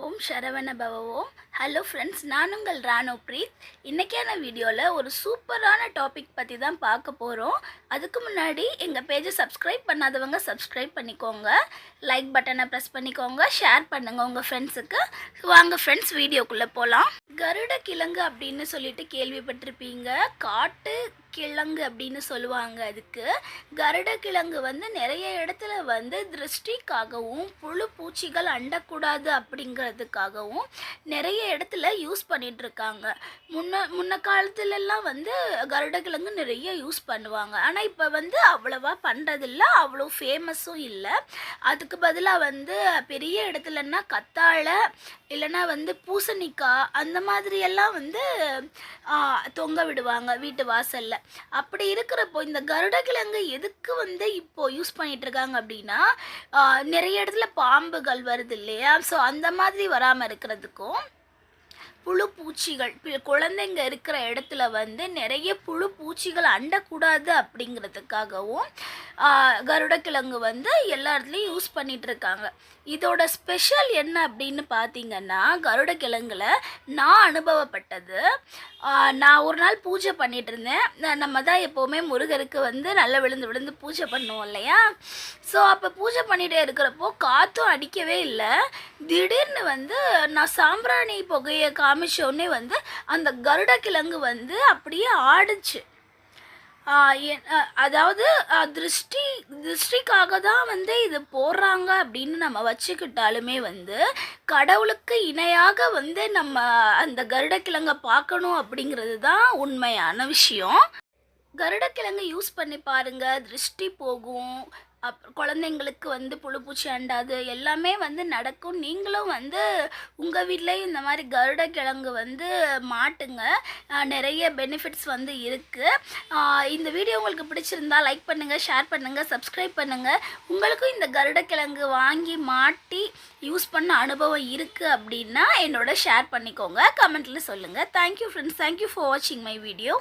ஓம் சரவண பவ ஓம் hello friends நான் உங்கள் ராணோ பிரீத். இன்றைக்கான வீடியோவில் ஒரு சூப்பரான டாபிக் பற்றி தான் பார்க்க போகிறோம் அதுக்கு முன்னாடி எங்கள் பேஜை சப்ஸ்கிரைப் பண்ணாதவங்க சப்ஸ்கிரைப் பண்ணிக்கோங்க. லைக் பட்டனை ப்ரெஸ் பண்ணிக்கோங்க. ஷேர் பண்ணுங்கள் உங்கள் ஃப்ரெண்ட்ஸுக்கு வாங்க ஃப்ரெண்ட்ஸ் வீடியோக்குள்ளே போகலாம் கருட கிழங்கு அப்படின்னு சொல்லிட்டு கேள்விப்பட்டிருப்பீங்க. காட்டு கிழங்கு அப்படின்னு சொல்லுவாங்க அதுக்கு. கருட கிழங்கு வந்து நிறைய இடத்துல வந்து திருஷ்டிக்காகவும் புழு பூச்சிகள் அண்டக்கூடாது அப்படிங்கிறதுக்காகவும் நிறைய இடத்துல யூஸ் பண்ணிட்டு இருக்காங்க முன்ன முன்ன காலத்துலலாம் வந்து கருட கிழங்கு நிறைய யூஸ் பண்ணுவாங்க. ஆனால் இப்போ வந்து அவ்வளோவா பண்ணுறதில்ல அவ்வளோ ஃபேமஸும் இல்லை. அதுக்கு பதிலாக வந்து பெரிய இடத்துலன்னா கத்தாழை இல்லைன்னா வந்து பூசணிக்காய் அந்த மாதிரியெல்லாம் வந்து தொங்க விடுவாங்க வீட்டு வாசலில். அப்படி இருக்கிறப்போ இந்த கருடக்கிழங்கு எதுக்கு வந்து இப்போ யூஸ் பண்ணிட்டு இருக்காங்க அப்படின்னா நிறைய இடத்துல பாம்புகள் வருது இல்லையா? ஸோ அந்த மாதிரி வராமல் இருக்கிறதுக்கும் புழு பூச்சிகள் குழந்தைங்க இருக்கிற இடத்துல வந்து நிறைய புழு பூச்சிகள் அண்டக்கூடாது அப்படிங்கிறதுக்காகவும் கருடக்கிழங்கு வந்து எல்லா இடத்துலையும் யூஸ் பண்ணிட்டு இருக்காங்க இதோட ஸ்பெஷல் என்ன அப்படின்னு பார்த்தீங்கன்னா கருடக்கிழங்குல நான் அனுபவப்பட்டது. நான் ஒரு நாள் பூஜை பண்ணிட்டு இருந்தேன் நம்ம தான் எப்போவுமே முருகருக்கு வந்து நல்லா விழுந்து விழுந்து பூஜை பண்ணுவோம் இல்லையா? ஸோ அப்போ பூஜை பண்ணிகிட்டே இருக்கிறப்போ காற்றும் அடிக்கவே இல்லை. திடீர்னு வந்து நான் சாம்பிராணி புகையை காமிச்சோடனே வந்து அந்த கருடக்கிழங்கு வந்து அப்படியே ஆடுச்சு. அதாவது திருஷ்டி திருஷ்டிக்காக தான் வந்து இது போடுறாங்க அப்படின்னு நம்ம வச்சுக்கிட்டாலுமே வந்து கடவுளுக்கு இணையாக வந்து நம்ம அந்த கருடக்கிழங்கை பார்க்கணும் அப்படிங்கிறது தான் உண்மையான விஷயம். கருடக்கிழங்கு யூஸ் பண்ணி பாருங்கள் திருஷ்டி போகும். அப்புறம் குழந்தைங்களுக்கு வந்து புழுப்பூச்சி அண்டாது எல்லாமே வந்து நடக்கும். நீங்களும் வந்து உங்கள் வீட்லேயும் இந்த மாதிரி கருடக்கிழங்கு வந்து மாட்டுங்க. நிறைய பெனிஃபிட்ஸ் வந்து இருக்குது இந்த வீடியோ உங்களுக்கு பிடிச்சிருந்தா லைக் பண்ணுங்கள் ஷேர் பண்ணுங்கள் சப்ஸ்கிரைப் பண்ணுங்கள் உங்களுக்கும் இந்த கருடக்கிழங்கு வாங்கி மாட்டி யூஸ் பண்ண அனுபவம் இருக்குது அப்படின்னா என்னோட ஷேர் பண்ணிக்கோங்க. கமெண்ட்டில் சொல்லுங்கள் thank you friends thank you for வாட்சிங் மை வீடியோ